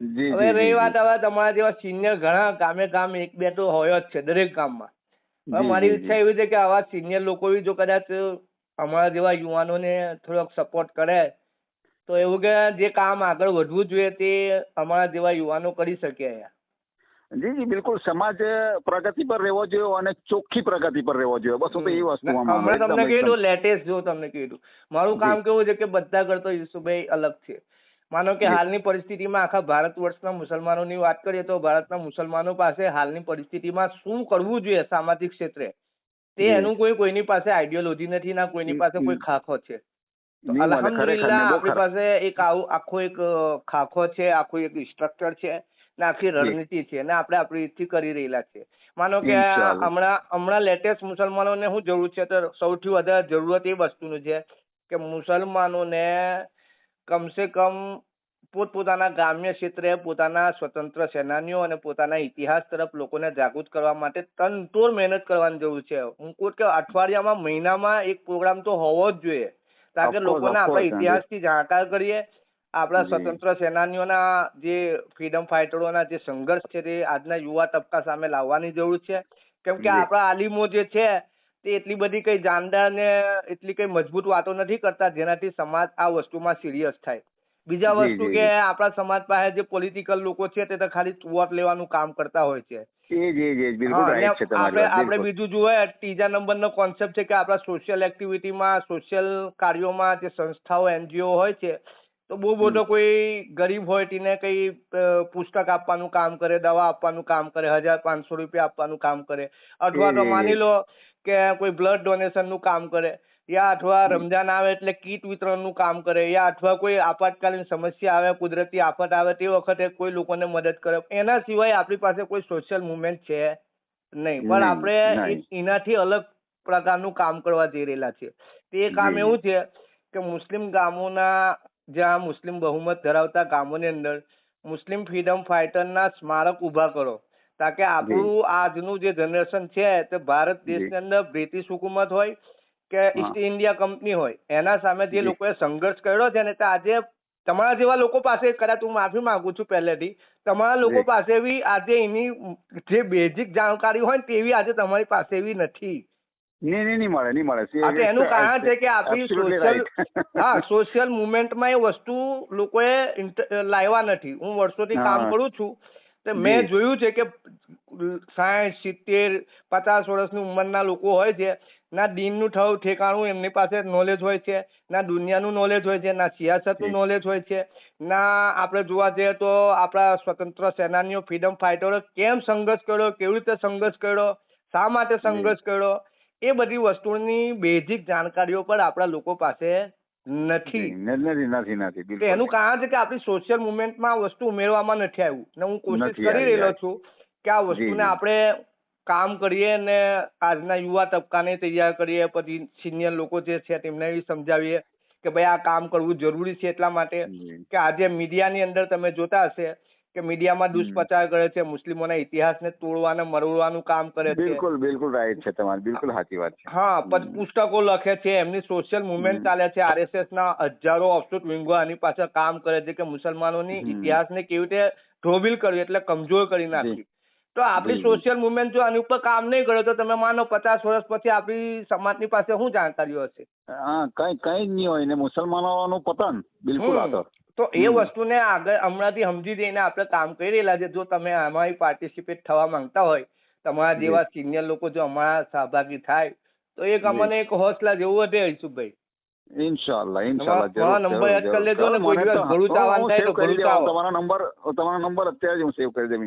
હવે રહી વાત હવે તમારા જેવા સિનિયર ઘણા કામે કામ એક બે તો હોય જ છે દરેક કામમાં હવે મારી ઈચ્છા એવી છે કે આવા સિનિયર લોકો બી જો કદાચ અમારા જેવા યુવાનોને થોડોક સપોર્ટ કરે તો એવું કે જે કામ આગળ વધવું જોઈએ તે અમારા જેવા યુવાનો કરી શકે જી જી બિલકુલ. સમાજ પ્રગતિ પર રહેવો જોઈએ અને ચોખ્ખી પ્રગતિ પર રહેવો જોઈએ. બસ હું તો એ હમણાં તમને કીધું લેટેસ્ટ જો તમને કીધું. મારું કામ કેવું છે કે બધા કરતો યુસુભાઈ અલગ છે. માનો કે હાલની પરિસ્થિતિમાં આખા ભારત વર્ષના મુસલમાનોની વાત કરીએ તો ભારતના મુસલમાનો પાસે હાલની પરિસ્થિતિમાં શું કરવું જોઈએ સામાજિક ક્ષેત્રે? તે એનું કોઈ કોઈની પાસે આઈડિયોલોજી નથી ના કોઈની પાસે કોઈ ખાખો છે. અલ્હમ્દુલિલ્લાહ આપણી પાસે એક આવું આખો એક ખાખો છે આખું એક સ્ટ્રક્ચર છે ને આખી રણનીતિ છે ને આપણે આપણી રીતથી કરી રહેલા છે. માનો કે હમણાં હમણાં લેટેસ્ટ મુસલમાનોને શું જરૂર છે તો સૌથી વધારે જરૂરત એ વસ્તુનું છે કે મુસલમાનોને કમસે કમ પોતપોતાના ગ્રામ્ય ક્ષેત્રે પોતાના સ્વતંત્ર સેનાનીઓ અને પોતાના ઇતિહાસ તરફ લોકોને જાગૃત કરવા માટે તનતોડ મહેનત કરવાની જરૂર છે. હું કહું કે અઠવાડિયામાં મહિનામાં એક પ્રોગ્રામ તો હોવો જ જોઈએ. કારણ કે લોકોને આપણા ઇતિહાસથી જાણકાર કરીએ આપણા સ્વતંત્ર સેનાનીઓના જે ફ્રીડમ ફાઈટરોના જે સંઘર્ષ છે તે આજના યુવા તબક્કા સામે લાવવાની જરૂર છે. કેમ કે. આપણા આલિમો જે છે તે એટલી બધી કઈ જાનદાર ને એટલી કઈ મજબૂત વાતો નથી કરતા જેનાથી સમાજ આ વસ્તુમાં સિરિયસ થાય. બીજા વસ્તુ કે આપણા સમાજ પાસે જે પોલિટિકલ લોકો છે તે તો ખાલી વોટ લેવાનું કામ કરતા હોય છે. આપણે બીજું જોઈએ ત્રીજા નંબરનો કોન્સેપ્ટ છે કે આપણા સોશિયલ એક્ટિવિટીમાં સોશિયલ કાર્યોમાં જે સંસ્થાઓ એનજીઓ હોય છે તો બહુ બધો કોઈ ગરીબ હોય તેને કઈ પુસ્તક આપવાનું કામ કરે દવા આપવાનું કામ કરે હજાર પાંચસો રૂપિયા આપવાનું કામ કરે. અથવા તો માની લો કે કોઈ બ્લડ ડોનેશનનું કામ કરે યા અથવા રમજાન આવે એટલે કીટ વિતરણનું કામ કરે યા અથવા કોઈ આપાતકાલીન સમસ્યા આવે કુદરતી આફત આવે તે વખતે કોઈ લોકોને મદદ કરે. એના સિવાય આપણી પાસે કોઈ સોશિયલ મુવમેન્ટ છે નહીં. પણ આપણે એનાથી અલગ પ્રકારનું કામ કરવા જઈ રહેલા છે તે કામ એવું છે કે મુસ્લિમ ગામોના જ્યાં મુસ્લિમ બહુમત ધરાવતા ગામોની અંદર મુસ્લિમ ફ્રીડમ ફાઇટરના સ્મારક ઊભા કરો. તાકે આપણું આજનું જે જનરેશન છે તે ભારત દેશની અંદર બ્રિટિશ હુકુમત હોય કે ઈસ્ટ ઇન્ડિયા કંપની હોય એના સામે જે. લોકોએ સંઘર્ષ કર્યો છે ને તે આજે તમારા જેવા લોકો પાસે કદાચ હું માફી માંગુ છું પહેલેથી તમારા લોકો પાસે બી આજે એની જે બેઝિક જાણકારી હોય ને તેવી આજે તમારી પાસે એવી નથી. નહીં નહીં નહીં મળે નહીં મળે. એનું કારણ છે કે આપણી સોશિયલ હા સોશિયલ મુવમેન્ટમાં એ વસ્તુ લોકોએ લાવ્યા નથી. હું વર્ષોથી કામ કરું છું તો મેં જોયું છે કે સાઠ સિત્તેર પચાસ વર્ષની ઉંમરના લોકો હોય છે ના દિનનું ઠવ ઠેકાણું એમની પાસે નોલેજ હોય છે ના દુનિયાનું નોલેજ હોય છે ના સિયાસતનું નોલેજ હોય છે ના આપણે જોવા જઈએ તો આપણા સ્વતંત્ર સેનાનીઓ ફ્રીડમ ફાઇટરો કેમ સંઘર્ષ કર્યો કેવી રીતે સંઘર્ષ કર્યો શા માટે સંઘર્ષ કર્યો એ બધી વસ્તુની બેઝિક જાણકારીઓ પણ આપણા લોકો પાસે નથી નથી નથી નથી બિલકુલ એનું કારણ છે કે આપણી સોશિયલ મુવમેન્ટમાં આ વસ્તુ ઉમેરવામાં નથી આવ્યું ને હું કોશિશ કરી રહેલો. છું કે આ વસ્તુને. આપણે કામ કરીએ ને આજના યુવા તબકાને તૈયાર કરીએ પછી સિનિયર લોકો જે છે તેમને બી સમજાવીએ કે ભાઈ આ કામ કરવું જરૂરી છે એટલા માટે. કે આજે મીડિયાની અંદર તમે જોતા હશે કે મીડિયામાં દુષ્પ્રચાર કરે છે મુસ્લિમોના ઇતિહાસને તોડવાને મરોડવાનું કામ કરે છે. બિલકુલ બિલકુલ રાઈટ છે તમારી બિલકુલ સાચી વાત છે. હા પછી પુસ્તકો લખે છે એમની સોશિયલ મુવમેન્ટ ચાલે છે આરએસએસ ના હજારો ઓફશૂટ વિંગો આની પાછળ કામ કરે છે કે મુસલમાનોની ઇતિહાસને કેવી રીતે ધ્રોબિલ કરવી એટલે કમજોર કરી નાખવી. તો આપણી સોશિયલ મુવમેન્ટ જો આની ઉપર કામ નહીં કરે તો તમે માનો પચાસ વર્ષ પછી આપણી સમાજની પાસે શું જાણકારીઓ હશે? હા કઈ કઈ જ નહીં હોય ને મુસલમાનોનું પતન બિલકુલ. આ તો તો એ વસ્તુને આગળ હમણાંથી સમજી જઈને આપણે કામ કરી રહેલા છે. જો તમે આમાં પાર્ટિસિપેટ થવા માંગતા હોય તમારા જેવા સિનિયર લોકો જો અમારા સહભાગી થાય તો એક અમને એક હોસલા જેવું વધે ઈસુભાઈ ઇન્શાલ્લાહ ઇન્શાલ્લાહ જરૂર નંબર યાદ કરી લેજો ને કોઈ દિવસ ભરૂચ આવવાનું થાય તો ભરૂચ આવો. તમારો નંબર તમારો નંબર અત્યારે જ હું સેવ કરી દેવ